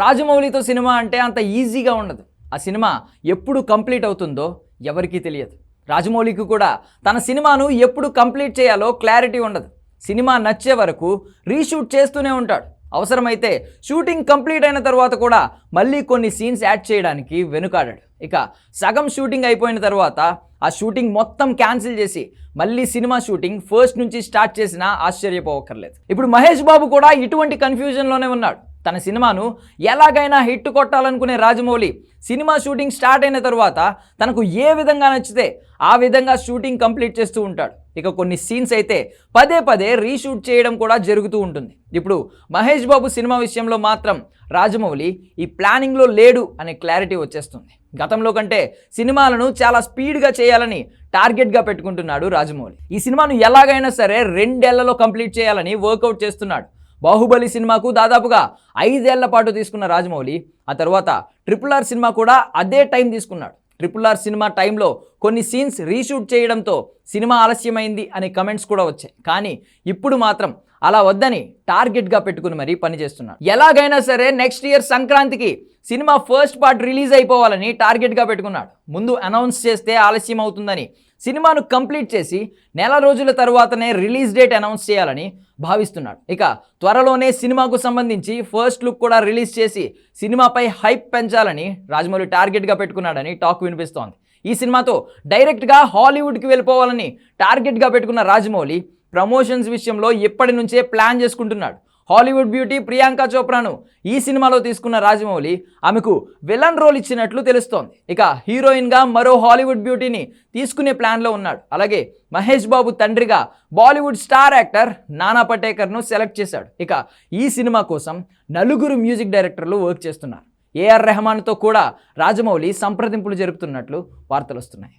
రాజమౌళితో cinema అంటే అంత ఈజీగా ఉండదు. ఆ సినిమా ఎప్పుడు కంప్లీట్ అవుతుందో ఎవరికీ తెలియదు. రాజమౌళికి కూడా తన సినిమాను ఎప్పుడు కంప్లీట్ చేయాలో క్లారిటీ ఉండదు. సినిమా నచ్చే వరకు రీషూట్ చేస్తూనే ఉంటాడు. అవసరమైతే షూటింగ్ కంప్లీట్ అయిన తర్వాత కూడా మళ్ళీ కొన్ని సీన్స్ యాడ్ చేయడానికి వెనుకాడాడు. ఇక సగం షూటింగ్ అయిపోయిన తర్వాత ఆ షూటింగ్ మొత్తం క్యాన్సిల్ చేసి మళ్ళీ సినిమా షూటింగ్ ఫస్ట్ నుంచి స్టార్ట్ చేసినా ఆశ్చర్యపోవక్కర్లేదు. ఇప్పుడు మహేష్ బాబు కూడా ఇటువంటి కన్ఫ్యూజన్లోనే ఉన్నాడు. తన సినిమాను ఎలాగైనా హిట్ కొట్టాలనుకునే రాజమౌళి సినిమా షూటింగ్ స్టార్ట్ అయిన తర్వాత తనకు ఏ విధంగా నచ్చితే ఆ విధంగా షూటింగ్ కంప్లీట్ చేస్తూ ఉంటాడు. ఇక కొన్ని సీన్స్ అయితే పదే పదే రీషూట్ చేయడం కూడా జరుగుతూ ఉంటుంది. ఇప్పుడు మహేష్ బాబు సినిమా విషయంలో మాత్రం రాజమౌళి ఈ ప్లానింగ్లో లేడు అనే క్లారిటీ వచ్చేస్తుంది. గతంలో కంటే సినిమాలను చాలా స్పీడ్గా చేయాలని టార్గెట్గా పెట్టుకుంటున్నాడు రాజమౌళి. ఈ సినిమాను ఎలాగైనా సరే రెండేళ్ళలో కంప్లీట్ చేయాలని వర్కౌట్ చేస్తున్నాడు. బాహుబలి సినిమాకు దాదాపుగా ఐదేళ్ళ పాటు తీసుకున్న రాజమౌళి ఆ తర్వాత ట్రిపుల్ ఆర్ సినిమా కూడా అదే టైం తీసుకున్నాడు. ట్రిపుల్ ఆర్ సినిమా టైంలో కొన్ని సీన్స్ రీషూట్ చేయడంతో సినిమా ఆలస్యమైంది అనే కమెంట్స్ కూడా వచ్చాయి. కానీ ఇప్పుడు మాత్రం అలా వద్దని టార్గెట్గా పెట్టుకుని మరీ పనిచేస్తున్నారు ఎలాగైనా సరే నెక్స్ట్ ఇయర్ సంక్రాంతికి సినిమా ఫస్ట్ పార్ట్ రిలీజ్ అయిపోవాలని టార్గెట్గా పెట్టుకున్నాడు. ముందు అనౌన్స్ చేస్తే ఆలస్యం అవుతుందని సినిమాను కంప్లీట్ చేసి నెల రోజుల తరువాతనే రిలీజ్ డేట్ అనౌన్స్ చేయాలని భావిస్తున్నాడు. ఇక త్వరలోనే సినిమాకు సంబంధించి ఫస్ట్ లుక్ కూడా రిలీజ్ చేసి సినిమాపై హైప్ పెంచాలని రాజమౌళి టార్గెట్గా పెట్టుకున్నాడని టాక్ వినిపిస్తోంది. ఈ సినిమాతో డైరెక్ట్గా హాలీవుడ్కి వెళ్ళిపోవాలని టార్గెట్గా పెట్టుకున్న రాజమౌళి ప్రమోషన్స్ విషయంలో ఎప్పటి నుంచే ప్లాన్ చేసుకుంటున్నాడు. హాలీవుడ్ బ్యూటీ ప్రియాంక చోప్రాను ఈ సినిమాలో తీసుకున్న రాజమౌళి ఆమెకు విలన్ రోల్ ఇచ్చినట్లు తెలుస్తోంది. ఇక హీరోయిన్గా మరో హాలీవుడ్ బ్యూటీని తీసుకునే ప్లాన్లో ఉన్నాడు. అలాగే మహేష్ బాబు తండ్రిగా బాలీవుడ్ స్టార్ యాక్టర్ నానా పటేకర్ను సెలెక్ట్ చేశాడు. ఇక ఈ సినిమా కోసం నలుగురు మ్యూజిక్ డైరెక్టర్లు వర్క్ చేస్తున్నారు. ఏఆర్ రెహమాన్తో కూడా రాజమౌళి సంప్రదింపులు జరుపుతున్నట్లు వార్తలు వస్తున్నాయి.